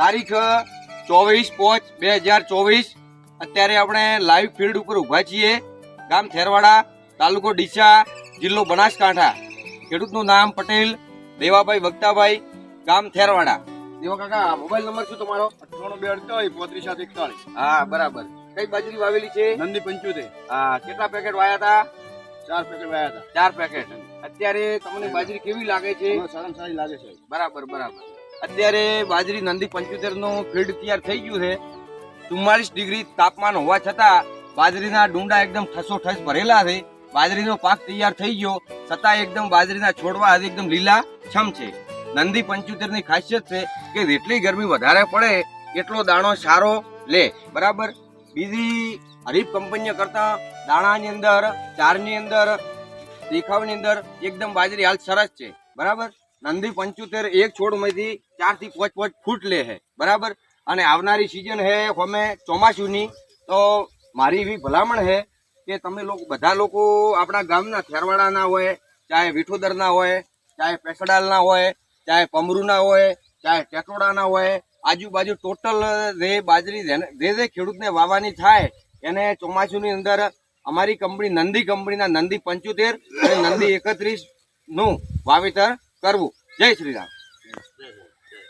તારીખ ચોવીસ પાંચ બે હજાર ચોવીસ. અત્યારે આપણે લાઈવ ફિલ્ડ ઉપર ઊભા છીએ. ગામ થેરવાડા તાલુકો ડીસા જિલ્લો બનાસકાંઠા. ખેડૂતનું નામ પટેલ દેવાભાઈ વક્તાભાઈ ગામ થેરવાડા દેવા કાકા મોબાઈલ નંબર શું તમારો? અઠ્ઠાણું બે અડતાલીસ પોત્રીસ સાત એકતાલીસ હા બરાબર. કઈ બાજરી વાવેલી છે? નંદી પંચોતેર. હા કેટલા પેકેટ વાયા હતા ચાર પેકેટ વાયા હતા ચાર પેકેટ અત્યારે તમને બાજરી કેવી લાગે છે? સારામાં સારી લાગે છે. બરાબર બરાબર. અત્યારે બાજરી નંદી પંચોતેરનું ફીલ્ડ તૈયાર થઈ ગયું છે. ચુમ્માલીસ ડિગ્રી તાપમાન હોવા છતાં બાજરીના ડુંડા એકદમ ઠસો ઠસ ભરેલા છે. બાજરીનો પાક તૈયાર થઈ ગયો. છતાં એકદમ બાજરીના છોડવા આજે એકદમ લીલા છમ છે. નંદી પંચોતેરની ખાસિયત છે કે જેટલી ગરમી વધારે પડે, એટલો દાણો સારો લે. બરાબર? બીજી હરીફ કંપનીઓ કરતા દાણાની અંદર, ચારની અંદર, દેખાવની અંદર એકદમ બાજરી હાલ સરસ છે. બરાબર? નંદી પંચોતેર એક છોડમાંથી ચારથી પાંચ પાંચ ફૂટ લે છે. બરાબર? અને આવનારી સિઝન હે અમે ચોમાસુની. તો મારી એવી ભલામણ છે કે તમે લોકો બધા લોકો આપણા ગામના ખેરવાડાના હોય, ચાહે વિઠોદરના હોય, ચાહે પેસડાલના હોય, ચાહે પમરુના હોય, ચાહે ટેટોડાના હોય, આજુબાજુ ટોટલ જે બાજરી જે જે ખેડૂતને વાવવાની થાય, એને ચોમાસુની અંદર અમારી કંપની નંદી કંપનીના નંદી પંચોતેર અને નંદી એકત્રીસનું વાવેતર કરવું. જય શ્રી રામ.